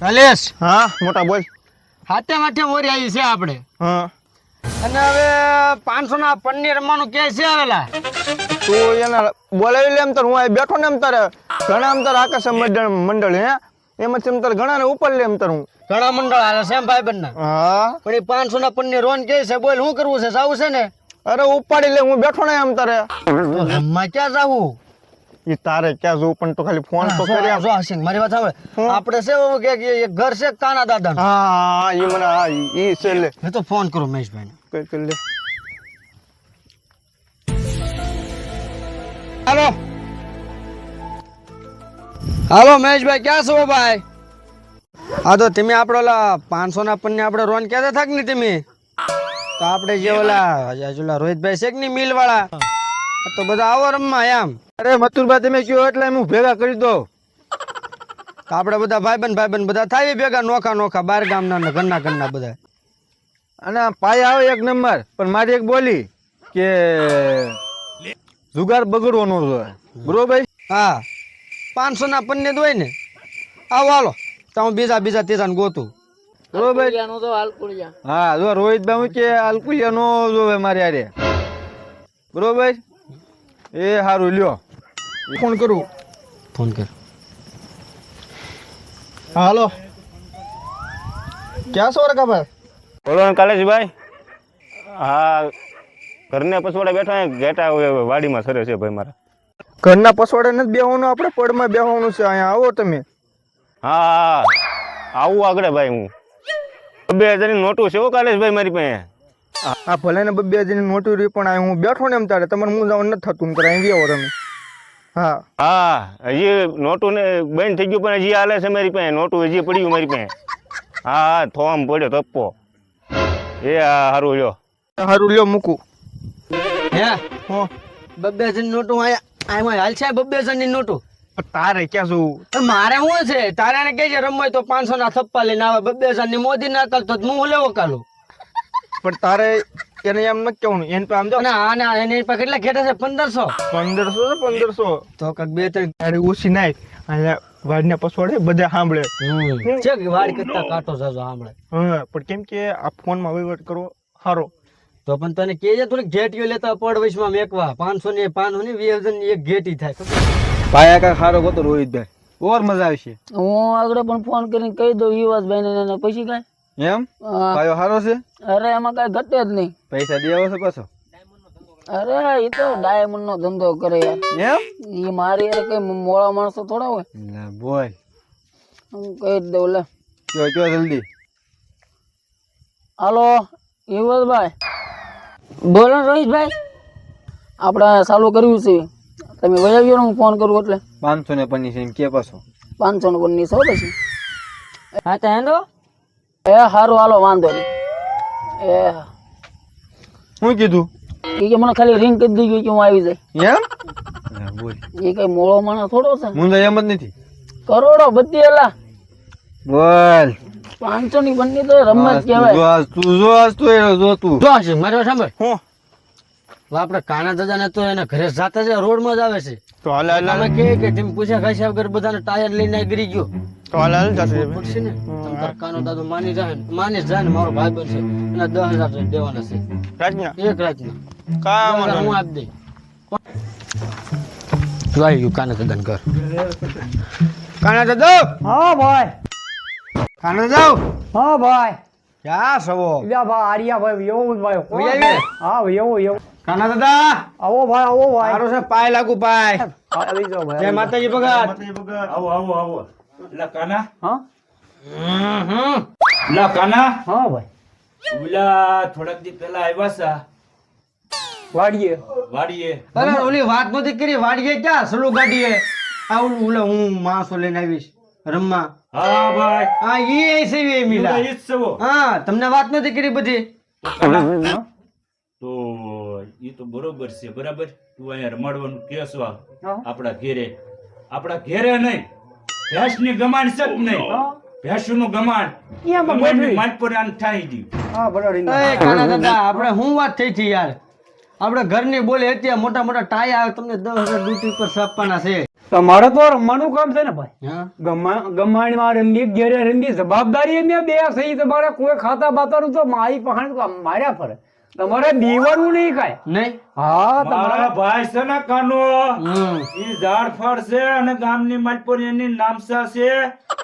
કલેશ? હા મોટા બોલ. હાથે માથે મોરી આવી છે આપણે. હા. અને હવે પાંચસો ના પનીર રમવાનું કે છે આવેલા. તું એને બોલાવી લે એમ તો હું અહીં બેઠો ને એમ તારે. ઘણા એમ તારે આકાશ મંડળ મંડળ હે? એમાંથી એમ તારે ઘણા ને ઉપર લે એમ તાર હું. ઘણા મંડળ હાલે છે એમ ભાઈ બંને હા. પણ એ પાંચસો ના પનીર રોન કે છે બોલ શું કરવું છે સાવું છે ને? અરે ઉપાડી લે હું બેઠો ને એમ તારે. એમાં રમવા ક્યાં જાવું? એ તારે ક્યાં જોવું પણ તો ખાલી ફોન તો કર્યા. જો હસીન મારી વાત સાંભળ. આપણે છે એવું કે કે એક ઘર છે કાના દાદા હા એ મને હા એ છે લે. મેં તો ફોન કરું મહેશભાઈ કઈ કરી લે. હાલો. હાલો મહેશભાઈ ક્યાં છો ભાઈ? હા તો તમે આપણે ઓલા પાંચસો ના પન્ને આપણે રોન કહેતા થાક ને તમે? તો આપણે જે ઓલા હજુ ઓલા રોહિતભાઈ છે કે નહીં મિલ વાળા તો બધા આવો રમવા એમ. અરે મથુરભાઈ તમે કયો એટલે હું ભેગા કરી દો આપણે બધા ભાઈબંધ ભાઈબંધ બધા થાય ભેગા નોખા નોખા બાર ગામના ને ઘરના ઘરના બધા. અને પાય આવે એક નંબર પણ મારી એક બોલી કે જુગાર બગડવો નો જોઈએ બરોબર હા. પાંચસો ના પન્ને જ હોય ને આવો હાલો. તો હું બીજા બીજા ત્રીજા ને ગોતું. બરોબર હા જો રોહિતભાઈ હું કે આલકુલિયા નો જોવે મારે આરે બરોબર એ સારું લ્યો. ફોન કરું. ફોન કર. હાલો. ક્યાં છો રકા ભાઈ બોલો કાલેશભાઈ. હા ઘરને પછવાડે બેઠા ઘેટા હોય વાડીમાં સરે છે ભાઈ મારા. ઘરના પછવાડે નથી બેહવાનું આપણે પડમાં બેહવાનું છે અહીંયા આવો તમે. હા હા આવું આગળ ભાઈ હું. બે હજારની નોટું છે કાલેશભાઈ મારી પાસે. આ ભલે ને બબ્બે હજારની નોટું રહી પણ અહીં હું બેઠો ને એમ તારે તમારે હું જવાનું નથી થતું તારે અહીં આવો તમે. હા. હા હજી નોટું ને બંધ થઈ ગયું પણ હજી હાલે છે મારી પાસે નોટું હજી પડ્યું મારી પાસે. હા હા થોમ પડ્યો તપ્પો એ હા સારું લ્યો. સારું લ્યો મૂકું. હે? હો. બબ્બે હજારની નોટું આયા આમાં હાલ છે બબ્બે હજારની નોટું? તારે ક્યાં શું મારે શું છે? તારે એને કહે છે રમવાય તો પાંચસો ના થપ્પા લઈને આવે બબ્બે ની મોદી ના કરતો તો હું લેવો કાલું? પણ તારે એને એમ ન કેવું એને આમ જો ના આના એને પાસે કેટલા ઘેટા છે? પંદરસો. પંદરસો ને પંદરસો. તો કક બે ત્રણ ગાડી ઓછી નાખ અને વાડને પસવાડે બધા સાંભળે. છે કે વાડ કરતા કાટો જાજો સાંભળે. હા પણ કેમ કે આ ફોનમાં વહીવટ કરવો સારો તો પણ તને કેજે થોડીક ઘેટીઓ લેતા પડ વચમાં મેકવા પાંચસો ને પાંચસો ની વીસ હજારની એક ઘેટી થાય પાયા કા સારો ગોતો રોહિતભાઈ. ઓર મજા આવશે. હું આગળ પણ ફોન કરીને કહી દઉં યુવાસભાઈ ને એને. પછી કાંઈ? એમ? હા. હારો છે? અરે એમાં કાંઈ ઘટે જ નહીં. પૈસા દેવો છે પાછો? અરે એ તો ડાયમંડ નો ધંધો કરે યાર. એમ? એ મારી યાર કઈ મોળા માણસો થોડા હોય. ના બોલ. હું કહી દઉં લે. કયો કયો જલ્દી. હાલો યુવતભાઈ. બોલો રોહિતભાઈ આપણે ચાલુ કર્યું છે. તમે વહી ગયો હું ફોન કરું એટલે. પાંચસો ને પન્ની છે એમ કે પાછો. પાંચસો ને પન્ની સો પછી. હા તો હેંડો. એ સારું હાલો વાંધો નહીં. એ શું કીધું? એ કે મને ખાલી રિંગ કરી દીધી કે હું આવી જાય. એમ? બોલ. એ કઈ મોળો માણસ થોડો છે? મુંજા એમ જ નથી. કરોડો બધી એલા. બોલ. પાંચસો ની બંને તો રમત કહેવાય. તું જો આજ તો એ જો તું. જો છે મારે સાંભળ. હું? આપણે કાના દાદા ને તો એના ઘરે જાતા છે રોડમાં જ આવે છે. તો હાલ હાલ. કે કે તેમ પૂછ્યા સાહેબ ઘર બધાને ટાયર લઈને ગરી ગયો. તો હાલ જશે પડશે ને. કાનો દાદો માની જાય માની જાય ને મારો ભાઈ બનશે એના દસ હજાર રૂપિયા દેવાના છે. રાજના એક રાતના કામ હું આપી દઈ લાઈ ગયું કાના દાદા ઘર. કાના દાદા? હા ભાઈ. કાના દાદા? હા ભાઈ. ક્યાં સવો લ્યા ભાઈ આર્યા ભાઈ એવું ભાઈ. હા ભાઈ એવું એવું કાના દાદા? આવો ભાઈ આવો ભાઈ. સારું છે પાય લાગુ પાય. આવી જાઓ ભાઈ જય માતાજી ભગત. આવો આવો આવો. લા હા? હમ. હા ભાઈ. ઓલા થોડાક દી પહેલા આવ્યા હતા વાડીએ. વાડીએ. અરે ઓલી વાત નથી કરી વાડીએ ક્યાં? સલુ ગાડીએ. આ ઓલું ઓલે હું માણસો લઈને આવીશ રમવા. હા ભાઈ. હા એ મિલા. ઈ જ હા તમને વાત નથી કરી બધી. તો એ તો બરોબર છે બરાબર? તું અહીંયા રમાડવાનું કેસ. આપણા ઘેરે. આપણા ઘેરે નહીં. ભેંસની ગમાણ છે જ નહીં ભેંસનું ગમાણ. હા બરાડી એ કાના દાદા આપણે શું વાત થઈ હતી યાર? આપણે ઘરની બોલે અત્યારે મોટા મોટા ટાય આવે તમને દસ હજાર ડ્યુટી પર છાપવાના છે. તમારે તો રમવાનું કામ છે ને ભાઈ. હા? માં રમી ઘેરે રમી જવાબદારી બે સહી તમારે કોઈ ખાતા બાતાનું તો મારી પાસે માર્યા ફરે. તમારે દીવાનું નહીં કાય નહીં? હા તમારા ભાઈ છે ને કાનો એ ઝાડફળ છે અને ગામની મજપુરી એની નામસા છે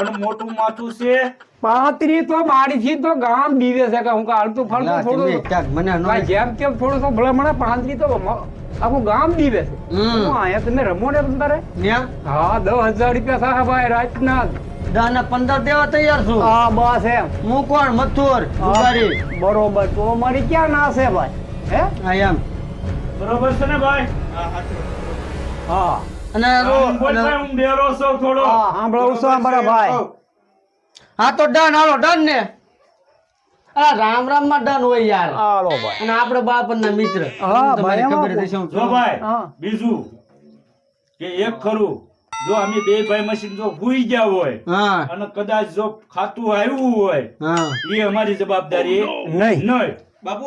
અને મોટું માથું છે. પાંત્રી તો મારીથી તો ગામ દીવે છે કે હું કે હાલતું થોડું મને ભાઈ જેમ તેમ થોડું તો ભલામણ પાંત્રી તો આખું ગામ દીવે છે. હું અહીંયા તમે રમો ને તમારે ન્યા? હા દસ હજાર રૂપિયા સાહેબ ભાઈ રાતના. દાના પંદર દેવા તૈયાર છું. હા બસ એમ. હું કોણ મથુર દુબારી બરોબર. તો મારી ક્યાં ના છે ભાઈ? હે? હા એમ. બરોબર છે ને ભાઈ? હા અને રો- હું બેરો છું થોડો. હા સાંભળો છો અમારા ભાઈ. હા તો ડન હાલો ડન ને. આ રામ રામમાં ડન હોય યાર. હાલો ભાઈ. અને આપણે ના મિત્ર. હા, ભાઈ, ખબર જ જો ભાઈ બીજું કે એક ખરું. જો અમે બે ભાઈ મશીન જો ભૂઈ ગયા હોય અને કદાચ જો ખાતું આવ્યું હોય એ અમારી જવાબદારી નહીં. નહીં. બાપુ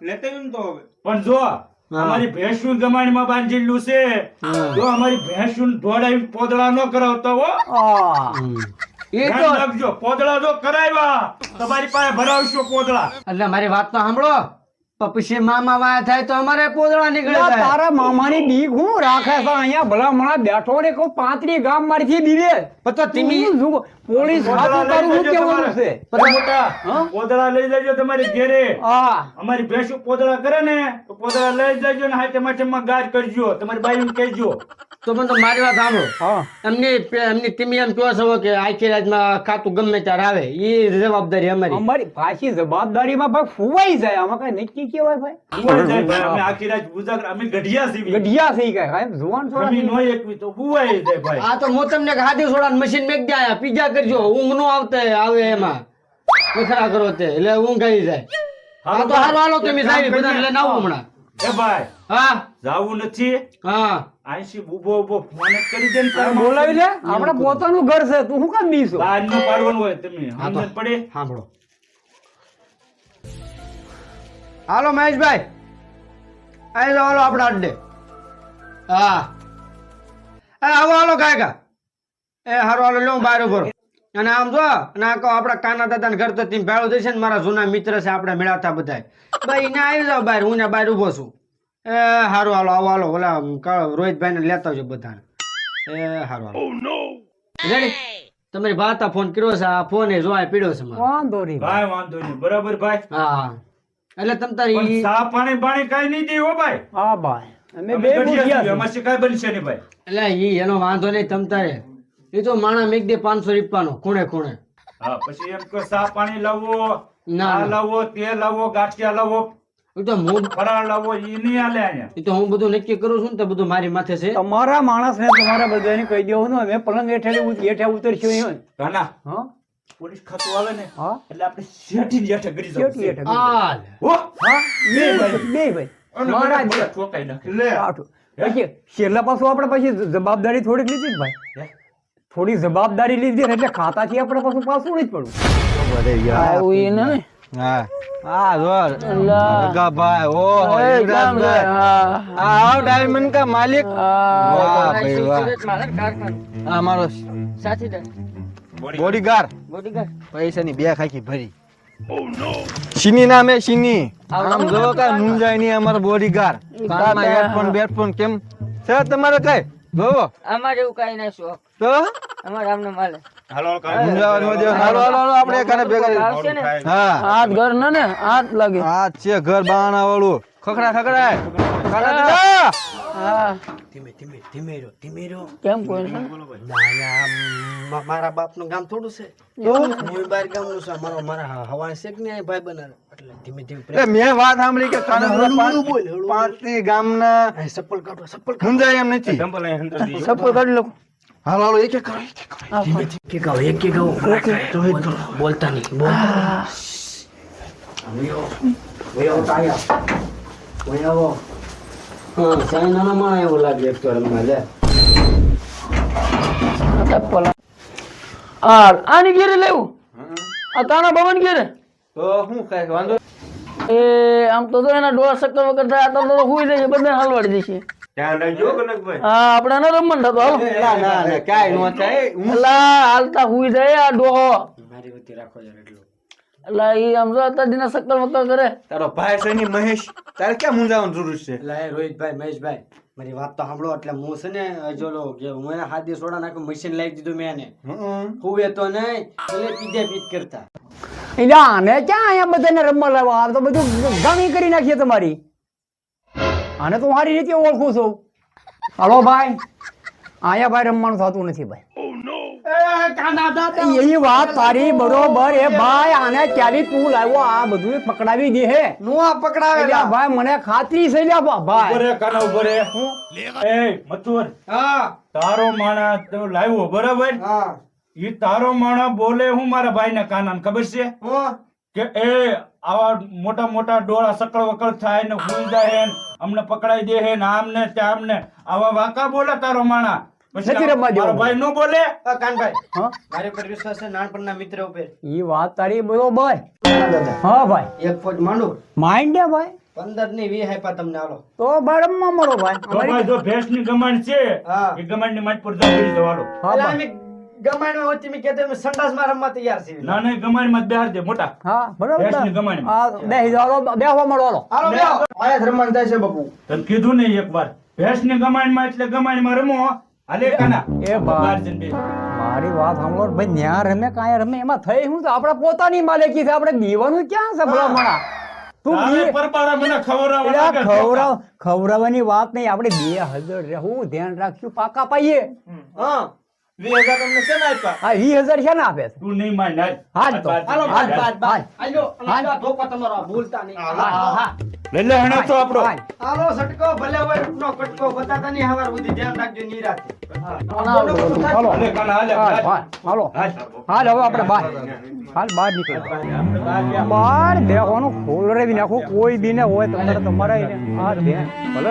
લેતે તો હવે. પણ જો અમારી ભેંસું ગમાણીમાં બાંધેલું છે જો અમારી ભેંસનું દોડાવી પોદળા ન કરાવતા હો. રાખજો પોદળા જો કરાવ્યા તમારી પાસે ભરાવશો પોદળા. એટલે મારી વાત તો સાંભળો. પછી મામા વાયા થાય તો અમારે પોદળા નીકળે જાય તારા મામાની બીક હું રાખે છે અહીંયા ભલા મણા બેઠો ને કહું પાંત્રી ગામ મારીથી દીવે પણ તો તમે પોલીસ ખાતું તારું શું કહેવાનું છે? મોટા પોદળા લઈ જજો તમારી ઘેરે. હા. અમારી ભેંસું પોદળા કરે ને તો પોદળા લઈ જજો ને હાથે માથેમાં ગાજ કરજો. તમારી બાઈને કહેજો. તો પણ તો મારી વાત સાંભળો. હા. એમની એમની ટીમી એમ કહો છો કે આખી રાતમાં ખાતું ગમે ત્યારે આવે. એ જવાબદારી અમારી. અમારી પાછી જવાબદારીમાં ભાઈ ફુવાઈ જાય. આમાં કઈ નક્કી કેવાય ભાઈ? ફુવાઈ જાય ભાઈ, અમે આખી રાત ઉજાગરા અમે ગઢિયા છીએ ગઢિયા થઈ ગયા એમ જુવાન અમે થઈ નો એકવી તો ફુવાઈ જાય ભાઈ. આ તો મોતમ ને હાથી સોડા મશીન મેક દે પીઝા કરજો ઊંઘ નો આવતે આવે એમાં. નખરા કરો તે એટલે ઊંઘ આવી જાય. હા તો હાલો હાલો તમે સાહેબ બધાને. લઈને આવો હમણાં. એ ભાઈ હા? જાવું નથી. હા. આઈસી ઊભો ઊભો ફોન જ કરી દે ને બોલાવી લે આપણે પોતાનું ઘર છે તું શું કામ બીશું બહારનું પાડવાનું હોય તમે સમજણ પડે. સાંભળો. હાલો મહેશભાઈ. આવી જાવ હાલો આપણા અડ્ડે હા. એ આવો હાલો કાયકા એ હારો હાલો લો બહાર ઊભો. અને આમ જો અને આ કહો આપણા કાના દાદા ઘર તો તેમ ભેળો જશે ને મારા જૂના મિત્ર છે આપણે મેળાતા બધા ભાઈ ને આવી જાઓ બહાર હું ને બહાર ઊભો છું. એ હારું હાલો આવો હાલો ઓલા રોહિતભાઈ ને લેતા આવજો બધાને. એ હારું હાલો. રેડી તમારી ભાતા ફોન કર્યો છે આ ફોન એ જોવાય પીડ્યો છે મારો. વાંધો નહીં ભાઈ. વાંધો નહીં. બરાબર ભાઈ? હા. એટલે તમ તારી સા પાણી પાણી કઈ નહીં દેવો હો ભાઈ. હા ભાઈ. અમે બે છીએ. એમાં શિકાય બનશે ને ભાઈ. એટલે ઈ એનો વાંધો નહીં તમ તારે. એ તો માણા મેક દે પાંચસો રૂપિયાનો ખૂણે ખૂણે હા પછી એમ કે સા પાણી લાવો ના, લાવો તે લાવો ગાંઠિયા લાવો એ તો હું ફરાળ લાવો ઈ નહીં હાલે અહીંયા એ તો હું બધું નક્કી કરું છું ને તો બધું મારી માથે છે તમારા માણસ તમારા બધાને કહી દેવું ને અમે પલંગ હેઠળ હેઠા ઉતરશું અહીં. કાના હા પોલીસ ખાતું આવે ને હા એટલે આપણે શેઠી હેઠે કરી જવું કેટલી છે. હેઠળ? આ લે. હો હા બે ભાઈ. ભાઈ બે ભાઈ મારા ઠોકાઈ નાખે. પછી છેલ્લા પાછું આપણે પછી જવાબદારી થોડીક લીધી ભાઈ? થોડી જવાબદારી લીધી એટલે ખાતાથી આપણે પાછું પાછું નહીં પડવું. આવું ને? હા. હા જો અલ્લા. ભાઈ ઓ એ કામ છે. યુવરાજભાઈ હા. આવ ડાયમંડ કા માલિક? વાહ ભાઈ વાહ. આ મારો બોડીગાર્ડ પૈસાની બે ખાખી ભરી. સિની નામે સિની આમ જો કા નુંજાયની અમારો બોડીગાર્ડ કાનમાં હેડફોન બેડફોન કેમ? છે તમારે કઈ? જોવો. અમારે એવું કઈ ના શોખ તો? અમારે આમને નો દેવો. હાલો હાલો હાલો આપણે એકાને ભેગા હા. હાથ ઘર ને ને? હાથ લાગે. આ છે ઘર બાણા વાળું ખખડા ખખડાય ખાડા હા. ધીમે ધીમે ધીમે રો ધીમે રો કેમ કોઈ ના, મારા બાપનું ગામ થોડું છે. હું બહાર ગામનું છે. મારો મારા હવા છે કે નહીં ભાઈ બનાવે. એટલે ધીમે ધીમે મેં વાત સાંભળી કે ગામના આ કાઢો સપ્પલ કાઢો. મુંજાય એમ નથી. સપલ કાઢી લો હાલો હાલો એક એક કરો એક એક કરો. એક એક આવો એક એક આવો એક કરો. બોલતા નહીં બોલતા તાયા. હા એવું લાગે એક તો લે આની ઘેરે લેવું આ તાના ભવન ઘેરે તો શું કાંઈ વાંધો એ આમ તો જો એના ડોળા શક્કર વગર થાય આ તો તો હુઈ જાય બધા હલવાડી દેશે ધ્યાન રાખજો કનકભાઈ હા આપણે ન રમવાનું થતું હાલો. ના ના ના ક્યાંય નો થાય. હું હાલતા હુઈ જાય આ ડોહો. મારી વતી રાખો યાર એટલું. અલા ઈ આમ જો અત્યાર દિને શક્કર વક્કર કરે. તારો ભાઈ છે ની મહેશ. તારે ક્યાં મૂંઝાવાની જરૂર છે? એટલે એ રોહિતભાઈ મહેશભાઈ મારી વાત તો સાંભળો એટલે હું છે ને જો લો કે હું એને હાથ સોડા નાખું મશીન લાવી દીધું મેં એને. હુવે તો નહીં એટલે પીધે પીત કરતા. એટલે આને ક્યાં અહીંયા બધાને રમવા લાવવા? આ તો બધું ગમી કરી નાખીએ તમારી. આને તો સારી રીતે ઓળખું છું. હલો ભાઈ. આયા ભાઈ રમવાનું થતું નથી ભાઈ. એની વાત તારી બરોબર એ ભાઈ આને ક્યારે તું લાવ્યો? આ બધું પકડાવી દે હે. નું આ પકડાવે ભાઈ મને ખાતરી છે લ્યા ભાઈ. ઊભો કાના ઊભો રે. એ મથુર હા. તારો માણસ તો લાવ્યો બરાબર? હા. ઈ તારો માણા બોલે હું મારા ભાઈને કાના ખબર છે? કે એ આવા મોટા મોટા ડોળા સકળ વકળ થાય ને ભૂલ જાય હે અમને પકડાઈ દે હે ને આમ ને તેમ ને આવા વાકા બોલે તારો માણા. પછી નથી રમવા દેવો. ભાઈ નો બોલે? કાનભાઈ હા? મારે પર વિશ્વાસ છે નાનપણના મિત્ર ઉપર. એ વાત તારી બરોબર. ભાઈ હા ભાઈ. એક ફોટ માંડો. માઇન્ડ ભાઈ. પંદરની વી આપ્યા તમને હાલો તો રમવા મળો ભાઈ. જો ભેંસની ગમાણ છે હા. એ ગમાણની માટ પર જાવ હા ભાઈ. અમે ગમાણમાં હોતી કહેતો અમે સંડાસમાં રમવા તૈયાર છીએ ના ના ગમાણમાં બેહાર દે મોટા. હા બરોબર. ભેંસની ગમાણી. હા બેસી જાઓ બેસવા મળો હાલો. હાલો બેહો. આયા જ થાય છે બાપુ. તને કીધું ને એક વાર ગમાણમાં એટલે ગમાણમાં રમો હાલે કાના. એ ભાઈ. બહાર મારી વાત સાંભળો ભાઈ ન્યા રમે કાંઈ રમે એમાં થઈ હું તો આપણા પોતાની માલિકી છે આપણે દીવાનું ક્યાં છે લાગે. ખવડાવ ખવડાવવાની વાત નહીં આપણે બે હજાર હું ધ્યાન રાખશું પાકા પાઈએ હા. વીસ દેવાનું તમને શેમ આપ્યા? આ વીસ હજાર છે ને આપે છે? તું નહીં માન હાલ. હાલ તો. હાલ, હાલો હાલ, બાદ હાલ. બાદ બાદ હાલ. આલ્યો અને હાલ. આ ધોકો તમારો ભૂલતા નહીં. હા, હા, હા. લઈ લે હણો તો આપણો. હાલ. હાલો સટકો ભલે હોય રૂપનો કટકો બતાતા નહીં હવાર સુધી ધ્યાન રાખજો નિરાતે હાલો. હાલે કાના, હાલે, હાલ, હાલ. હાલ, હાલો. હાલ હવે આપણે બહાર. હાલ બહાર નીકળો. આપણે બહાર ગયા. બહાર બેહવાનું ખોલ રેવી નાખો. કોઈ બી ને હોય તમારે તમારે એને હા ભલે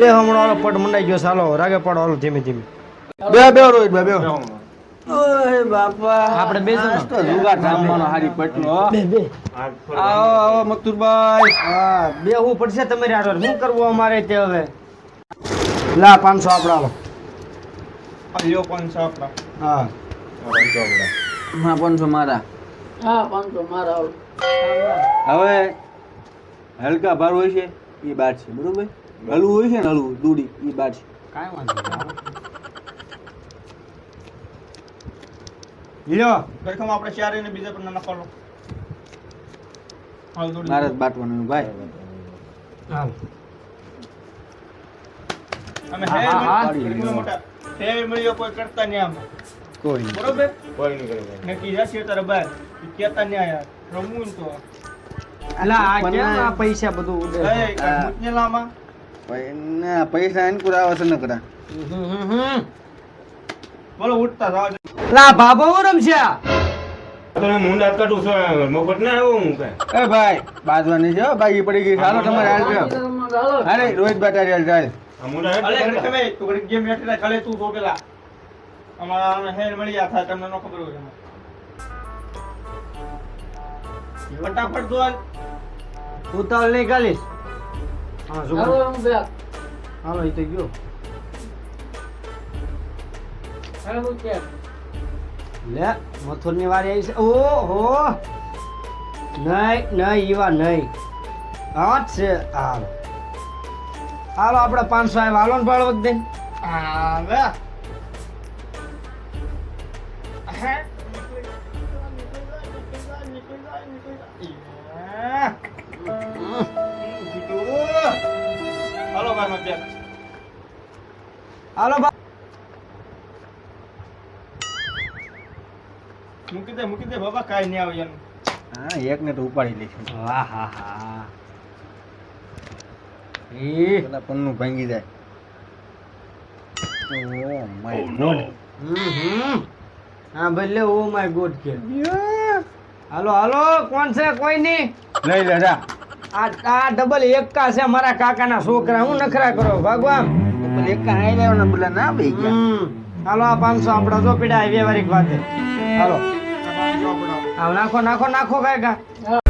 બે હમણાં પટ મંડાઈ ગયો ચાલો રાગે પડો ધીમે ધીમે. બે બે રોહિત બે બે. ઓય બાપા. આપણે બેસો તો જુગાર રમવાનો હારી પટનો બે બે. આવો આવો મકતુરભાઈ. હા બેહવું પડશે તમારે હારો શું કરવું અમારે તે હવે? લા આપડા લ્યો હા હા. પાંચસો મારા. હા પાંચસો મારા હવે હલકા ભાર હોય છે એ બાર છે બરોબર? હલવું હોય છે ને હલવું દૂડી એ બાર છે. કાંઈ વાંધો નહીં હાલો. લ્યો. સરખમ આપણે ચારે ને બીજા પણ નફાલો મારે જ બાટવાનું ભાઈ. હાલ. અમે હે હા, મળ્યો કોઈ કરતા નહીં આમ. કોઈ નહીં. બરોબર? કોઈ નહીં કરે. નક્કી જશે તારે બાર કેતા નહીં આયા. રમવું તો. અલા આ પૈસા બધું ઉડે એ પૈસા એને કુરાવા છે ન કરા. બોલો ઉઠતા જાવ લા બાબો હું છે? તમે મુંડા કાઢું છો મોકટ ના આવું હું કાંઈ. એ ભાઈ બાજવાની જો ભાઈ પડી ગઈ હાલો તમારે હાલ ગયો અરે રોહિત બાટારી હાલ જાય. આ મુંડા અલે તમે તું ગેમ એટલે ખાલી તું તો પેલા અમારા હેર મળી આ થાય તમને નો ખબર હોય. ફટાફટ દોલ ઉતાવળ નહીં કાલીશ હા જો હાલો એ તો ગયો. લે મથુરની વારી આવી છે. ઓહો! નહીં નહીં ઈવા નહીં. હા છે હાલો. હાલો આપણે પાંચસો આવ્યા. હાલો ને ભાડો વખતે આવે. હાલો હાલો મૂકી દે મૂકી દે બાબા કાંઈ નહીં આવે એનું હા એક ને તો ઉપાડી લઈશું. વાહ હા હા. એ પેલા પન્નું ભાંગી જાય. Oh my God. હમ હા ભલે ઓ માય ગોડ કે. હાલો હાલો કોણ છે? કોઈ નહીં. લઈ લે જા. આ આ ડબલ એકા છે મારા કાકાના છોકરા હું નખરા કરો ભગવાન. ડબલ એકા હાઈ લેવાના બોલા ના ભાઈ ગયા હાલો આ પાંચસો આપડા જો પીડા વ્યવહારિક વાતે. હાલો. નાખો નાખો નાખો કાકા